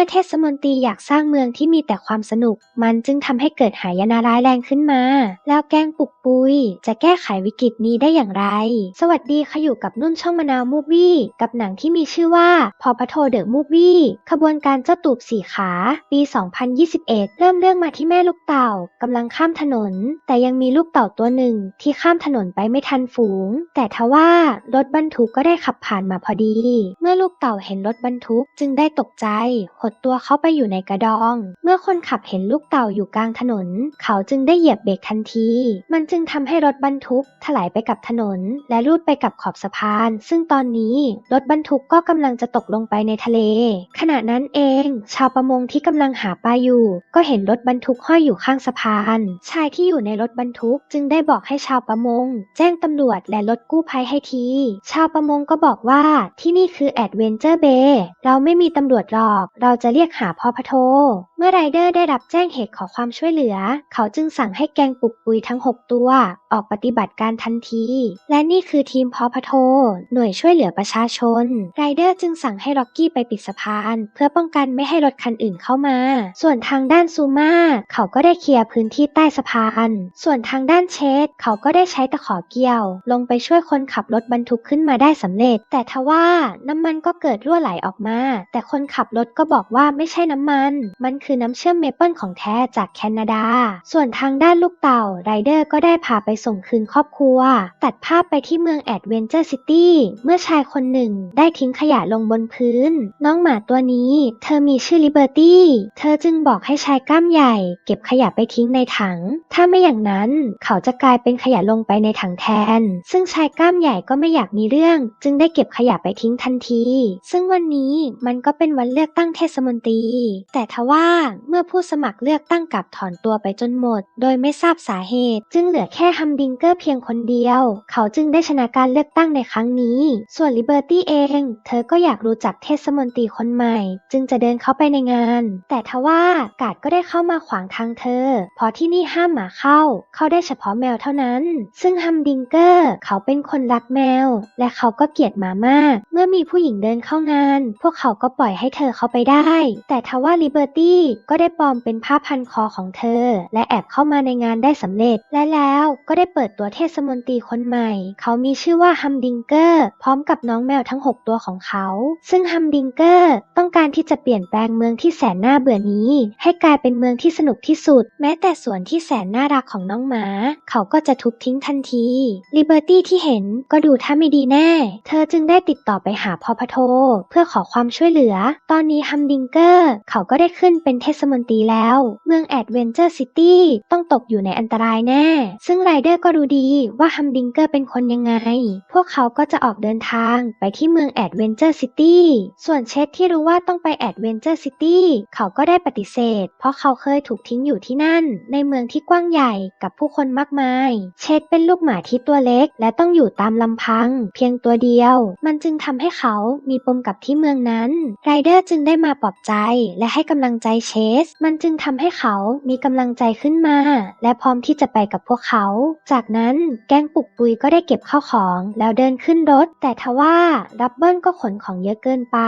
มื่อเทศมนตรีอยากสร้างเมืองที่มีแต่ความสนุก มันจึงทำให้เกิดหายนะร้ายแรงขึ้นมา แล้วแกงปุกปุย จะแก้ไขวิกฤตนี้ได้อย่างไร สวัสดีค่ะอยู่กับนุ่นช่องมะนาวมูฟวี่ กับหนังที่มีชื่อว่าพอพโทเดอะมูฟวี่ขบวนการเจ้าตูบสี่ขา ปี 2021 เริ่มเรื่องมาที่แม่ลูกเต่ากำลังข้ามถนน แต่ยังมีลูกเต่าตัวหนึ่งที่ข้ามถนนไปไม่ทันฝูง แต่ทว่ารถบรรทุกก็ได้ขับผ่านมาพอดี เมื่อลูกเต่าเห็นรถบรรทุกจึงได้ตกใจหดตัวเข้าไปอยู่ในกระดอง เมื่อคนขับเห็นลูกเต่าอยู่กลางถนน เขาจึงได้เหยียบเบรกทันที มันจึงทำให้รถบรรทุกถลายไปกับถนน และลูดไปกับขอบสะพาน ซึ่งตอนนี้รถบรรทุกก็กำลังจะตกลงไปในทะเล ขณะนั้นเอง ชาวประมงที่กำลังหาปลาอยู่ ก็เห็นรถบรรทุกห้อยอยู่ข้างสะพาน ชายที่อยู่ในรถบรรทุกจึงได้บอกให้ชาวประมง แจ้งตำรวจและรถกู้ภัยให้ที ชาวประมงก็บอกว่าที่นี่คือแอดเวนเจอร์เบย์เราไม่มีตำรวจหรอก เราจะเรียกหาพ่อพโท เมื่อไรเดอร์ได้รับแจ้งเหตุขอความช่วยเหลือ เขาจึงสั่งให้แกงปลุกปุยทั้ง 6 ตัว ออกปฏิบัติการทันที และนี่คือทีมพอพโท หน่วยช่วยเหลือประชาชน ไรเดอร์จึงสั่งให้ล็อกกี้ไปปิดสะพาน เพื่อป้องกันไม่ให้รถคันอื่นเข้ามา ส่วนทางด้านซูมาเขาก็ได้เคลียร์พื้นที่ใต้สะพาน ส่วนทางด้านเชสเขาก็ได้ใช้ตะขอเกี่ยว ลงไปช่วยคนขับรถบรรทุกขึ้นมาได้สำเร็จ แต่ทว่าน้ำมันก็เกิดรั่วไหลออกมา แต่คนขับรถก็บอกว่าไม่ใช่น้ำมัน มันคืือน้ำเชื่อมเมเปิลของแท้จากแคนาดา ส่วนทางด้านลูกเต่าไรเดอร์ก็ได้พาไปส่งคืนครอบครัว ตัดภาพไปที่เมืองแอดเวนเจอร์ซิตี้เมื่อชายคนหนึ่งได้ทิ้งขยะลงบนพื้น น้องหมาตัวนี้เธอมีชื่อลิเบอร์ตี้ เธอจึงบอกให้ชายกล้ามใหญ่ เก็บขยะไปทิ้งในถัง ถ้าไม่อย่างนั้นเขาจะกลายเป็นขยะลงไปในถังแทน ซึ่งชายกล้ามใหญ่ก็ไม่อยากมีเรื่อง จึงได้เก็บขยะไปทิ้งทันที ซึ่งวันนี้มันก็เป็นวันเลือกตั้งเทศมนตรี แต่ทว่าเมื่อผู้สมัครเลือกตั้งกลับถอนตัวไปจนหมด โดยไม่ทราบสาเหตุ จึงเหลือแค่ฮัมดิงเกอร์เพียงคนเดียว เขาจึงได้ชนะการเลือกตั้งในครั้งนี้ ส่วนลิเบอร์ตี้เอง เธอก็อยากรู้จักเทศมนตรีคนใหม่ จึงจะเดินเข้าไปในงาน แต่ทว่ากาดก็ได้เข้ามาขวางทางเธอ เพราะที่นี่ห้ามหมาเข้า เข้าได้เฉพาะแมวเท่านั้น ซึ่งฮัมดิงเกอร์เขาเป็นคนรักแมว และเขาก็เกลียดหมามาก เมื่อมีผู้หญิงเดินเข้างาน พวกเขาก็ปล่อยให้เธอเข้าไปได้ แต่ทว่าลิเบอร์ตี้ก็ได้ปลอมเป็นผ้าพันคอของเธอ และแอบเข้ามาในงานได้สำเร็จ และแล้วก็ได้เปิดตัวเทศมนตรีคนใหม่ เขามีชื่อว่าฮัมดิงเกอร์พร้อมกับน้องแมวทั้ง 6 ตัวของเขา ซึ่งฮัมดิงเกอร์ต้องการที่จะเปลี่ยนแปลงเมืองที่แสนน่าเบื่อนี้ ให้กลายเป็นเมืองที่สนุกที่สุด แม้แต่สวนที่แสนน่ารักของน้องหมา เขาก็จะทุบทิ้งทันทีลิเบอร์ตี้ที่เห็นก็ดูท่าไม่ดีแน่ เธอจึงได้ติดต่อไปหาพอพโท เพื่อขอความช่วยเหลือ ตอนนี้ฮัมดิงเกอร์เขาก็ได้ขึ้นเป็นเทศมนตรีแล้ว เมืองแอดเวนเจอร์ซิตี้ต้องตกอยู่ในอันตรายแน่ ซึ่งไรเดอร์ก็รู้ดีว่าฮัมดิงเกอร์เป็นคนยังไง พวกเขาก็จะออกเดินทางไปที่เมืองแอดเวนเจอร์ซิตี้ส่วนเชดที่รู้ว่าต้องไปแอดเวนเจอร์ซิตี้เขาก็ได้ปฏิเสธ เพราะเขาเคยถูกทิ้งอยู่ที่นั่น ในเมืองที่กว้างใหญ่กับผู้คนมากมาย เชดเป็นลูกหมาที่ตัวเล็ก และต้องอยู่ตามลำพัง เพียงตัวเดียว มันจึงทำให้เขามีปมกับที่เมืองนั้น ไรเดอร์จึงได้มาปลอบใจและให้กำลังใจเชส มันจึงทำให้เขามีกำลังใจขึ้นมา และพร้อมที่จะไปกับพวกเขา จากนั้นแก๊งปุกปุยก็ได้เก็บข้าวของแล้วเดินขึ้นรถ แต่ทว่ารับเบิลก็ขนของเยอะเกินไป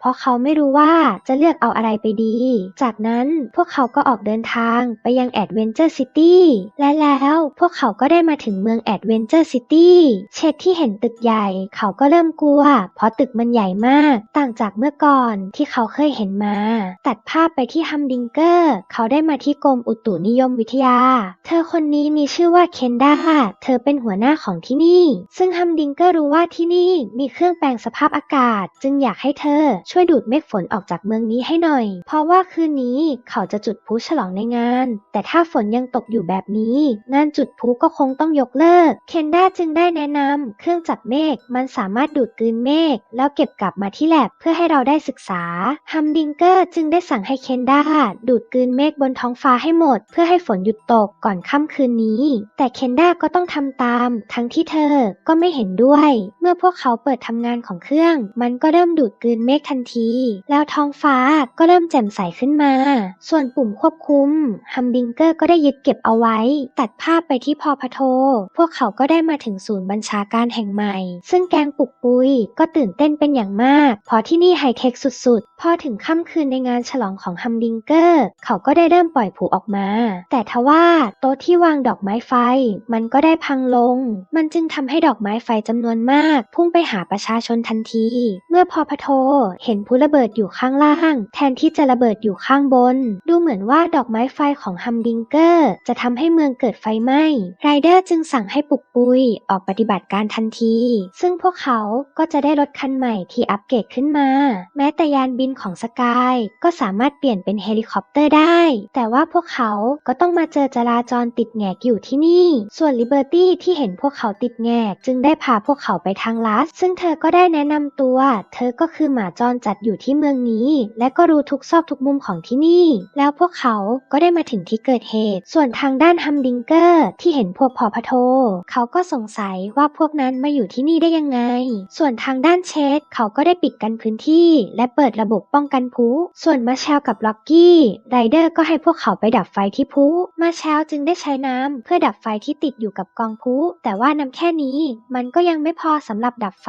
เพราะเขาไม่รู้ว่าจะเลือกเอาอะไรไปดี จากนั้นพวกเขาก็ออกเดินทางไปยังแอดเวนเจอร์ซิตี้และแล้วพวกเขาก็ได้มาถึงเมืองแอดเวนเจอร์ซิตี้เชดที่เห็นตึกใหญ่ เขาก็เริ่มกลัว เพราะตึกมันใหญ่มาก ต่างจากเมื่อก่อนที่เขาเคยเห็นมา ตัดภาพไปที่ฮัมดิงเกอร์ เขาได้มาที่กรมอุตุนิยมวิทยา เธอคนนี้มีชื่อว่าเคนดาเธอเป็นหัวหน้าของที่นี่ ซึ่งฮัมดิงเกอร์รู้ว่าที่นี่มีเครื่องแปลงสภาพอากาศ จึงอยากให้เธอช่วยดูดเมฆฝนออกจากเมืองนี้ให้หน่อย เพราะว่าคืนนี้เขาจะจุดพลุฉลองในงาน แต่ถ้าฝนยังตกอยู่แบบนี้ งานจุดพลุก็คงต้องยกเลิก เคนดาจึงได้แนะนำเครื่องจับเมฆมันสามารถดูดกลืนเมฆแล้วเก็บกลับมาที่แลบเพื่อให้เราได้ศึกษาฮัมดิงเกอร์จึงได้สั่งให้เคนด้า ดูดกลืนเมฆบนท้องฟ้าให้หมด เพื่อให้ฝนหยุดตกก่อนค่ำคืนนี้ แต่เคนด้าก็ต้องทำตาม ทั้งที่เธอก็ไม่เห็นด้วย เมื่อพวกเขาเปิดทำงานของเครื่อง มันก็เริ่มดูดกลืนเมฆทันที แล้วท้องฟ้าก็เริ่มแจ่มใสขึ้นมา ส่วนปุ่มควบคุมฮัมดิงเกอร์ก็ได้ยึดเก็บเอาไว้ ตัดภาพไปที่พอพโท พวกเขาก็ได้มาถึงศูนย์บัญชาการแห่งใหม่ ซึ่งแกงปุกปุยก็ตื่นเต้นเป็นอย่างมาก เพราะที่นี่ไฮเทคสุดๆ พอถึงค่ำคืนในงานฉลองของฮัมดิงเกอร์ เขาก็ได้เริ่มปล่อยผูออกมา แต่ทว่าโต๊ะที่วางดอกไม้ไฟ มันก็ได้พังลง มันจึงทำให้ดอกไม้ไฟจำนวนมาก พุ่งไปหาประชาชนทันที เมื่อพอพโทเห็นผู้ระเบิดอยู่ข้างล่าง แทนที่จะระเบิดอยู่ข้างบน ดูเหมือนว่าดอกไม้ไฟของฮัมดิงเกอร์ จะทำให้เมืองเกิดไฟไหม้ไรเดอร์จึงสั่งให้ปุกปุยออกปฏิบัติการทันที ซึ่งพวกเขาก็จะได้รถคันใหม่ที่อัปเกรดขึ้นมา แม้แต่ยานบินของสกายก็สามารถเปลี่ยนเป็นเฮลิคอปเตอร์ได้ แต่ว่าพวกเขาก็ต้องมาเจอจราจรติดแงกอยู่ที่นี่ ส่วนลิเบอร์ตี้ที่เห็นพวกเขาติดแงก จึงได้พาพวกเขาไปทางลัดซึ่งเธอก็ได้แนะนำตัว เธอก็คือหมาจรจัดอยู่ที่เมืองนี้ และก็รู้ทุกซอกทุกมุมของที่นี่ แล้วพวกเขาก็ได้มาถึงที่เกิดเหตุ ส่วนทางด้านฮัมดิงเกอร์ที่เห็นพวกพอพโท เขาก็สงสัยว่าพวกนั้นมาอยู่ที่นี่ได้ยังไง ส่วนทางด้านเชสเขาก็ได้ปิดกันพื้นที่ และเปิดระบบป้องกันพลุส่วนมาแชลกับล็อกกี้ไรเดอร์ก็ให้พวกเขาไปดับไฟที่พุมาแชลจึงได้ใช้น้ำเพื่อดับไฟที่ติดอยู่กับกองพุแต่ว่าน้ำแค่นี้ มันก็ยังไม่พอสำหรับดับไฟ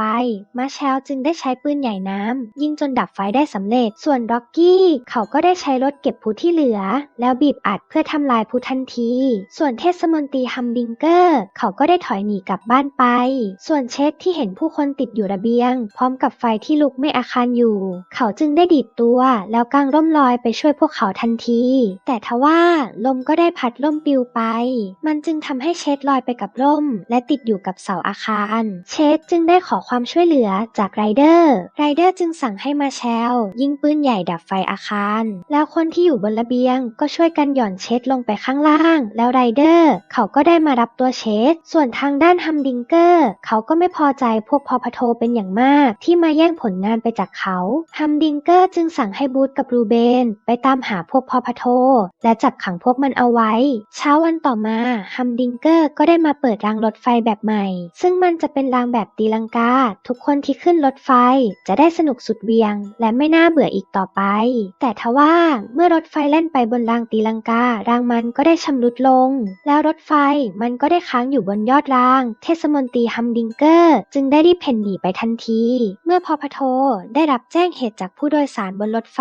มาแชลจึงได้ใช้ปืนใหญ่น้ำยิงจนดับไฟได้สำเร็จ ส่วนล็อกกี้เขาก็ได้ใช้รถเก็บพุที่เหลือ แล้วบีบอัดเพื่อทำลายพุทันที ส่วนเทศมนตรีฮัมดิงเกอร์เขาก็ได้ถอยหนีกลับบ้านไป ส่วนเชสที่เห็นผู้คนติดอยู่ระเบียง พร้อมกับไฟที่ลุกไม่อาคารอยู่ เขาจึงได้ดีดตัวแล้วกางร่มลอยไปช่วยพวกเขาทันที แต่ทว่าลมก็ได้พัดร่มปลิวไป มันจึงทำให้เชสลอยไปกับร่ม และติดอยู่กับเสาอาคาร เชสจึงได้ขอความช่วยเหลือจากไรเดอร์ ไรเดอร์จึงสั่งให้มาแชลยิงปืนใหญ่ดับไฟอาคาร แล้วคนที่อยู่บนระเบียง ก็ช่วยกันหย่อนเชสลงไปข้างล่าง แล้วไรเดอร์เขาก็ได้มารับตัวเชสส่วนทางด้านฮัมดิงเกอร์เขาก็ไม่พอใจพวกพอพโทเป็นอย่างมาก ที่มาแย่งผลงานไปจากเขาฮัมดิงเกอร์จึงสั่งให้บูธกับรูเบนไปตามหาพวกพอพโท และจับขังพวกมันเอาไว้ เช้าวันต่อมาฮัมดิงเกอร์ก็ได้มาเปิดรางรถไฟแบบใหม่ ซึ่งมันจะเป็นรางแบบตีลังกา ทุกคนที่ขึ้นรถไฟจะได้สนุกสุดเวียง และไม่น่าเบื่ออีกต่อไป แต่ทว่าเมื่อรถไฟแล่นไปบนรางตีลังการางมันก็ได้ชำรุดลง แล้วรถไฟมันก็ได้ค้างอยู่บนยอดราง เทศมนตรีฮัมดิงเกอร์ จึงได้รีบเพ่นหนีไปทันที เมื่อพอพโทได้รับแจ้งเหตุจากผู้โดยสารบนรถไฟ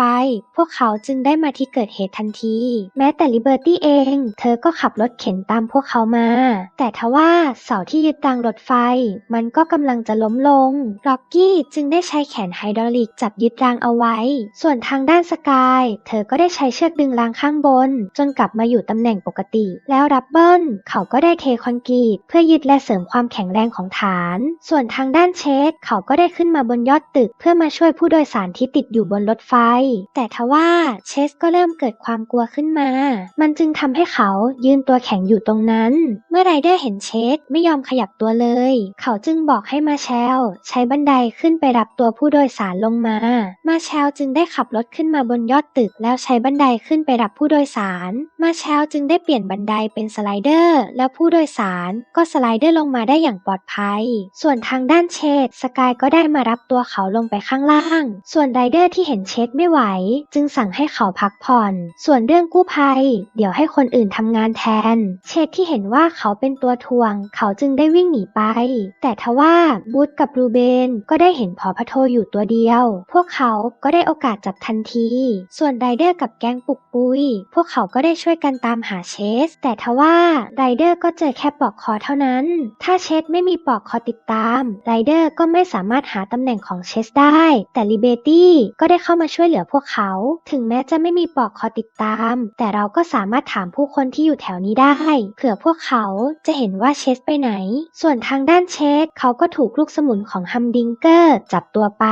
พวกเขาจึงได้มาที่เกิดเหตุทันที แม้แต่ลิเบอร์ตี้เอง เธอก็ขับรถเข็นตามพวกเขามา แต่ทว่าเสาที่ยึดรางรถไฟ มันก็กำลังจะล้มลงร็อกกี้จึงได้ใช้แขนไฮดรอลิกจับยึดรางเอาไว้ ส่วนทางด้านสกาย เธอก็ได้ใช้เชือกดึงรางข้างบน จนกลับมาอยู่ตำแหน่งปกติ แล้วรับเบิลเขาก็ได้เทคอนกรีตเพื่อยึดและเสริมความแข็งแรงของฐาน ส่วนทางด้านเชสเขาก็ได้ขึ้นมาบนยอดตึก เพื่อมาช่วยผู้โดยสารที่ติดอยู่บนรถไฟ แต่ทว่าเชสก็เริ่มเกิดความกลัวขึ้นมา มันจึงทำให้เขายืนตัวแข็งอยู่ตรงนั้น เมื่อไรเดอร์เห็นเชสไม่ยอมขยับตัวเลย เขาจึงบอกให้มาแชลใช้บันไดขึ้นไปรับตัวผู้โดยสารลงมา มาแชลจึงได้ขับรถขึ้นมาบนยอดตึกแล้วใช้บันไดขึ้นไปรับผู้โดยสาร มาแชลจึงได้เปลี่ยนบันไดเป็นสไลเดอร์แล้วผู้โดยสารก็สไลเดอร์ลงมาได้อย่างปลอดภัย ส่วนทางด้านเชดสกายก็ได้มารับตัวเขาลงไปข้างล่าง ส่วนไรเดอร์ที่เห็นเชดไม่ไหว จึงสั่งให้เขาพักผ่อน ส่วนเรื่องกู้ภัย เดี๋ยวให้คนอื่นทำงานแทน เชดที่เห็นว่าเขาเป็นตัวทวง เขาจึงได้วิ่งหนีไป แต่ทว่าบูธกับรูเบนก็ได้เห็นพอพะโทอยู่ตัวเดียว พวกเขาก็ได้โอกาสจับทันที ส่วนไรเดอร์กับแก๊งปุกปุย พวกเขาก็ได้ช่วยกันตามหาเชส แต่ทว่าไรเดอร์ก็เจอแค่ปลอกคอเท่านั้น ถ้าเชสไม่มีปลอกคอติดตามไรเดอร์ก็ไม่สามารถหาตำแหน่งของเชสได้ แต่ลิเบตี้ก็ได้เข้ามาช่วยเหลือพวกเขา ถึงแม้จะไม่มีปลอกคอติดตาม แต่เราก็สามารถถามผู้คนที่อยู่แถวนี้ได้ เผื่อพวกเขาจะเห็นว่าเชสไปไหน ส่วนทางด้านเชสเขาก็ถูกลูกสมุนของฮัมดิงเกอร์จับตัวไป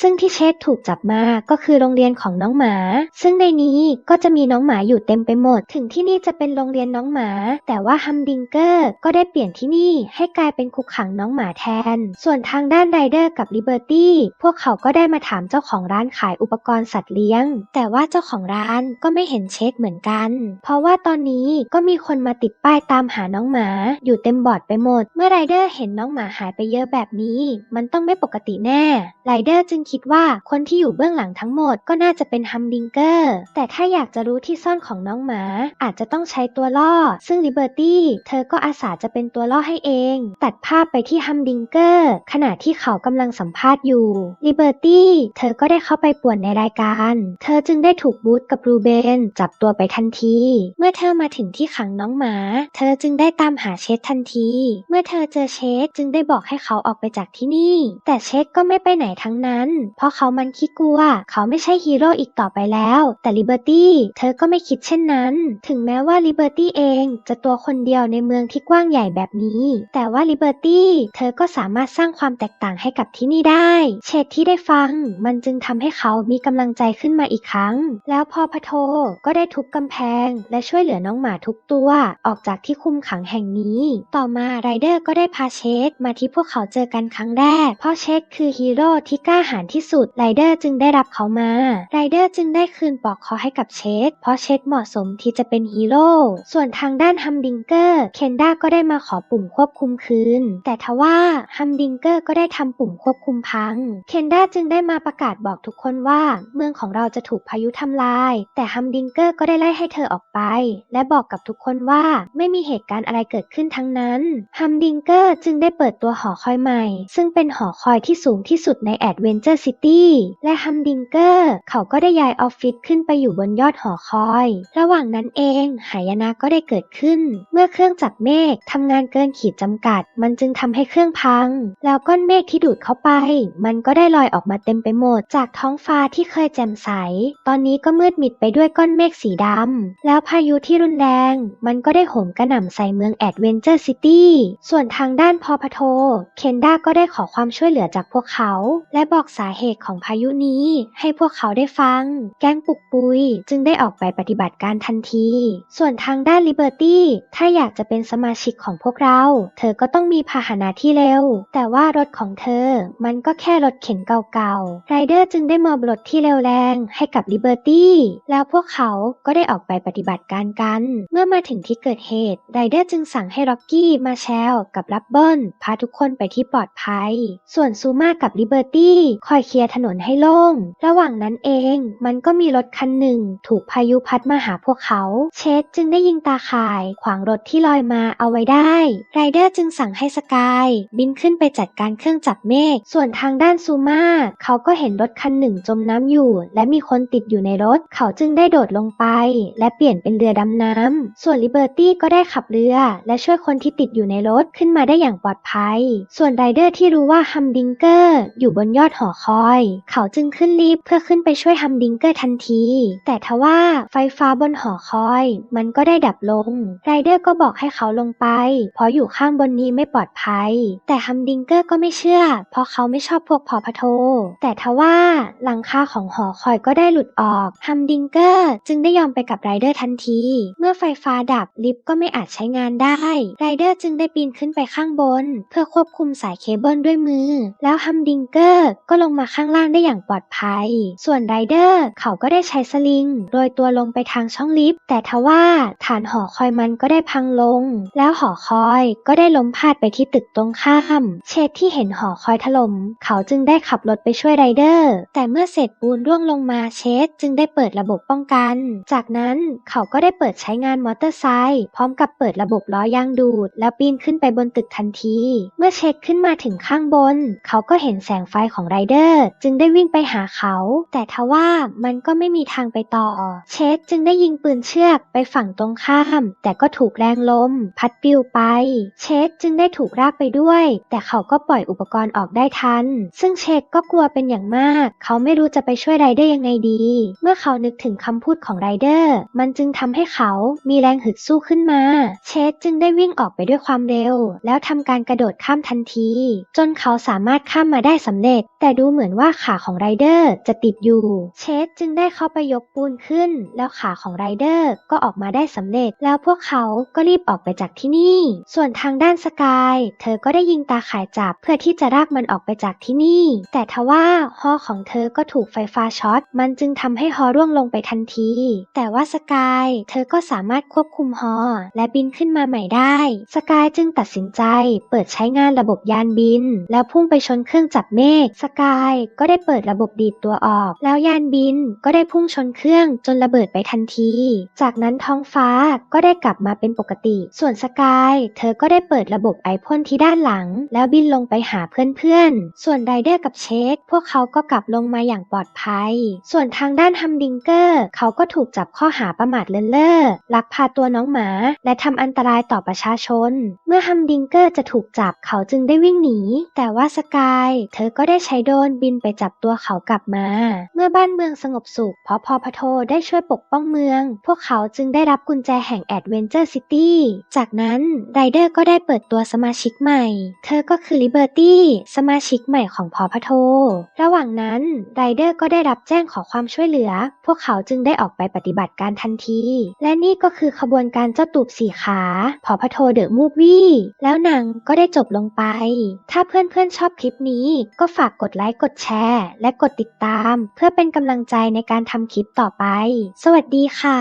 ซึ่งที่เชสถูกจับมาก็คือโรงเรียนของน้องหมา ซึ่งในนี้ก็จะมีน้องหมาอยู่เต็มไปหมด ถึงที่นี่จะเป็นโรงเรียนน้องหมา แต่ว่าฮัมดิงเกอร์ก็ได้เปลี่ยนที่นี่ให้กลายเป็นคุกขังน้องหมาแทน ส่วนทางด้านไรเดอร์กับลิเบอร์ตี้พวกเขาก็ได้มาถามเจ้าของร้านขายอุปกรณ์สัตว์เลี้ยง แต่ว่าว่าเจ้าของร้านก็ไม่เห็นเชคเหมือนกัน เพราะว่าตอนนี้ก็มีคนมาติดป้ายตามหาน้องหมาอยู่เต็มบอร์ดไปหมด เมื่อไรเดอร์เห็นน้องหมาหายไปเยอะแบบนี้ มันต้องไม่ปกติแน่ไรเดอร์จึงคิดว่าคนที่อยู่เบื้องหลังทั้งหมดก็น่าจะเป็นฮัมดิงเกอร์ แต่ถ้าอยากจะรู้ที่ซ่อนของน้องหมา อาจจะต้องใช้ตัวล่อ ซึ่งลิเบอร์ตี้เธอก็อาสาจะเป็นตัวล่อให้เอง ตัดภาพไปที่ฮัมดิงเกอร์ขณะที่เขากำลังสัมภาษณ์อยู่ลิเบอร์ตี้เธอก็ได้เข้าไปป่วนในรายการ เธอจึงได้ถูกบูธกับรูเบนจับตัวไปทันที เมื่อเธอมาถึงที่ขังน้องหมา เธอจึงได้ตามหาเชษทันที เมื่อเธอเจอเชษจึงได้บอกให้เขาออกไปจากที่นี่ แต่เชษก็ไม่ไปไหนทั้งนั้น เพราะเขามันขี้กลัว เขาไม่ใช่ฮีโร่อีกต่อไปแล้ว แต่ลิเบอร์ตี้เธอก็ไม่คิดเช่นนั้น ถึงแม้ว่าลิเบอร์ตี้เองจะตัวคนเดียวในเมืองที่กว้างใหญ่แบบนี้ แต่ว่าลิเบอร์ตี้เธอก็สามารถสร้างความแตกต่างให้กับที่นี่ได้ เชษที่ได้ฟัง มันจึงทำให้เขามีกำลังใจขึ้นมาอีกครั้งแล้วพอพะโทก็ได้ทุบกำแพง และช่วยเหลือน้องหมาทุกตัว ออกจากที่คุมขังแห่งนี้ ต่อมาไรเดอร์ก็ได้พาเชษมาที่พวกเขาเจอกันครั้งแรก เพราะเชษคือฮีโร่ที่กล้าหาญที่สุดไรเดอร์จึงได้รับเขามาไรเดอร์จึงได้คืนปลอกคอให้กับเชษเพราะเชษเหมาะสมที่จะเป็นฮีโร่ส่วนทางด้านฮัมดิงเกอร์เคนด้าก็ได้มาขอปุ่มควบคุมคืน แต่ทว่าฮัมดิงเกอร์ก็ได้ทำปุ่มควบคุมพัง เคนด้าจึงได้มาประกาศบอกทุกคนว่า เมืองของเราจะถูกพายุทำลาย แต่ฮัมดิงเกอร์ก็ได้ไล่ให้เธอออกไป และบอกกับทุกคนว่าไม่มีเหตุการณ์อะไรเกิดขึ้นทั้งนั้นฮัมดิงเกอร์จึงได้เปิดตัวหอคอยใหม่ ซึ่งเป็นหอคอยที่สูงที่สุดในแอดเวนเจอร์ซิตี้และฮัมดิงเกอร์เขาก็ได้ย้ายออฟฟิศขึ้นไปอยู่บนยอดหอคอย ระหว่างนั้นเองหายนะก็ได้เกิดขึ้น เมื่อเครื่องจับเมฆทำงานเกินขีดจำกัด มันจึงทำให้เครื่องพัง แล้วก้อนเมฆที่ดูดเข้าไป มันก็ได้ลอยออกมาเต็มไปหมด จากท้องฟ้าที่เคยแจ่มใส ตอนนี้ก็มืดมิดไปด้วยก้อนเมฆสีดำ แล้วพายุที่รุนแรง มันก็ได้โหมกระหน่ำใส่เมืองแอดเวนเจอร์ซิตี้ ส่วนทางด้านพอพโท เคนด้าก็ได้ขอความช่วยเหลือจากพวกเขา และบอกสาเหตุของพายุนี้ให้พวกเขาได้ฟัง แก๊งปุกปุยจึงได้ออกไปปฏิบัติการทันที ส่วนทางด้านลิเบอร์ตี้ถ้าอยากจะเป็นสมาชิกของพวกเรา เธอก็ต้องมีพาหนะที่เร็ว แต่ว่ารถของเธอ มันก็แค่รถเข็นเก่าๆ ไรเดอร์จึงได้มอบรถที่เร็วแรงให้กับลิเบอร์ตี้ แล้วพวกเขาก็ได้ออกไปปฏิบัติการกัน เมื่อมาถึงที่เกิดเหตุไรเดอร์จึงสั่งให้ร็อกกี้มาแชลกับรับเบิลพาทุกคนไปที่ปลอดภัย ส่วนซูมากับลิเบอร์ตี้คอยเคลียร์ถนนให้โล่ง ระหว่างนั้นเองมันก็มีรถคันหนึ่ง ถูกพายุพัดมาหาพวกเขา เชสจึงได้ยิงตาข่ายขวางรถที่ลอยมาเอาไว้ได้ไรเดอร์จึงสั่งให้สกายบินขึ้นไปจัดการเครื่องจับเมฆส่วนทางด้านซูมาเขาก็เห็นรถคันหนึ่งจมน้ำอยู่ และมีคนติดอยู่ในรถ เขาจึงได้โดดลงไป และเปลี่ยนเป็นเรือดำน้ำ ส่วนลิเบอร์ตี้ก็ได้ขับเรือ และช่วยคนที่ติดอยู่ในรถขึ้นมาได้อย่างปลอดภัย ส่วนไรเดอร์ที่รู้ว่าฮัมดิงเกอร์อยู่บนยอดหอคอย เขาจึงขึ้นลิฟต์เพื่อขึ้นไปช่วยฮัมดิงเกอร์ทันที แต่ทว่าไฟฟ้าบนหอคอย มันก็ได้ดับลง ไรเดอร์ก็บอกให้เขาลงไป เพราะอยู่ข้างบนนี้ไม่ปลอดภัย แต่ฮัมดิงเกอร์ก็ไม่เชื่อ เพราะเขาไม่ชอบพวกพอพะโท แต่ทว่าหลังคาของหอคอยก็ได้หลุดออกฮัมดิงเกอร์จึงได้ยอมไปกับไรเดอร์ทันที เมื่อไฟฟ้าดับลิฟต์ก็ไม่อาจใช้งานได้ ไรเดอร์จึงได้ปีนขึ้นไปข้างบน เพื่อควบคุมสายเคเบิลด้วยมือ แล้วฮัมดิงเกอร์ก็ลงมาข้างล่างได้อย่างปลอดภัย ส่วนไรเดอร์เขาก็ได้ใช้สลิงโรยตัวลงไปทางช่องลิฟต์ แต่ทว่าฐานหอคอยมันก็ได้พังลง แล้วหอคอยก็ได้ล้มพาดไปที่ตึกตรงข้าม เชษที่เห็นหอคอยถล่ม เขาจึงได้ขับรถไปช่วยไรเดอร์ แต่เมื่อเศษปูนร่วงลงมาเชษจึงได้เปิดระบบป้องกัน จากนั้นเขาก็ได้เปิดใช้งานมอเตอร์ไซค์พร้อมกับเปิดระบบล้อยางดูด แล้วปีนขึ้นไปบนตึกทันที เมื่อเชษขึ้นมาถึงข้างบน เขาก็เห็นแสงไฟของไรเดอร์ จึงได้วิ่งไปหาเขา แต่ทว่ามันก็ไม่มีทางไปต่อ เชษจึงได้ยิงปืนเชือกไปฝั่งตรงข้าม แต่ก็ถูกแรงลม พัดปลิวไป เชษจึงได้ถูกรากไปด้วย แต่เขาก็ปล่อยอุปกรณ์ออกได้ทัน ซึ่งเชษก็กลัวเป็นอย่างมาก เขาไม่รู้จะไปช่วยไรเดอร์ยังไงดีเมื่อเขานึกถึงคำพูดของไรเดอร์ มันจึงทำให้เขามีแรงฮึดสู้ขึ้นมา เชษจึงได้วิ่งออกไปด้วยความเร็ว แล้วทำการกระโดดข้ามทันที จนเขาสามารถข้ามมาได้สำเร็จ แต่ดูเหมือนว่าขาของไรเดอร์จะติดอยู่ เชษจึงได้เข้าไปยกปูนขึ้น แล้วขาของไรเดอร์ก็ออกมาได้สำเร็จ แล้วพวกเขาก็รีบออกไปจากที่นี่ ส่วนทางด้านสกาย เธอก็ได้ยิงตาข่ายจับเพื่อที่จะรากมันออกไปจากที่นี่ แต่ทว่าฮอของเธอก็ถูกไฟฟ้าช็อต มันจึงทำให้ฮอร่วงลงไปทันที แต่ว่าสกายเธอก็สามารถควบคุมฮอและบินขึ้นมาใหม่ได้ สกายจึงตัดสินใจเปิดใช้งานระบบยานบิน แล้วพุ่งไปชนเครื่องจับเมฆ สกายก็ได้เปิดระบบดีดตัวออก แล้วยานบินก็ได้พุ่งชนเครื่องจนระเบิดไปทันที จากนั้นท้องฟ้าก็ได้กลับมาเป็นปกติ ส่วนสกายเธอก็ได้เปิดระบบไอพ่นที่ด้านหลัง แล้วบินลงไปหาเพื่อนๆ ส่วนไรเดอร์กับเชคพวกเขาก็กลับลงมาอย่างปลอดภัย ส่วนทางด้านฮัมดิงเกอร์ เขาก็ถูกจับข้อหาประมาทเลินเล่อลักพาตัวน้องหมา และทำอันตรายต่อประชาชน เมื่อฮัมดิงเกอร์จะถูกจับเขาจึงได้วิ่งหนี แต่ว่าสกาย เธอก็ได้ใช้โดรนบินไปจับตัวเขากลับมา เมื่อบ้านเมืองสงบสุขเพราะพอพโทได้ช่วยปกป้องเมือง พวกเขาจึงได้รับกุญแจแห่งแอดเวนเจอร์ซิตี้จากนั้นไรเดอร์ก็ได้เปิดตัวสมาชิกใหม่ เธอก็คือลิเบอร์ตี้สมาชิกใหม่ของพอพโท ระหว่างนั้นไรเดอร์ก็ได้รับแจ้งขอความช่วยเหลือ พวกเขาจึงได้ออกไปปฏิบัติการทันที และนี่ก็คือขบวนการเจ้าตูบสี่ขา พอพโทเดอะมูฟวี่ แล้วหนังก็ได้จบลงไป ถ้าเพื่อนๆชอบคลิปนี้ก็ฝากกดไลค์ กดแชร์ และกดติดตาม เพื่อเป็นกำลังใจในการทำคลิปต่อไป สวัสดีค่ะ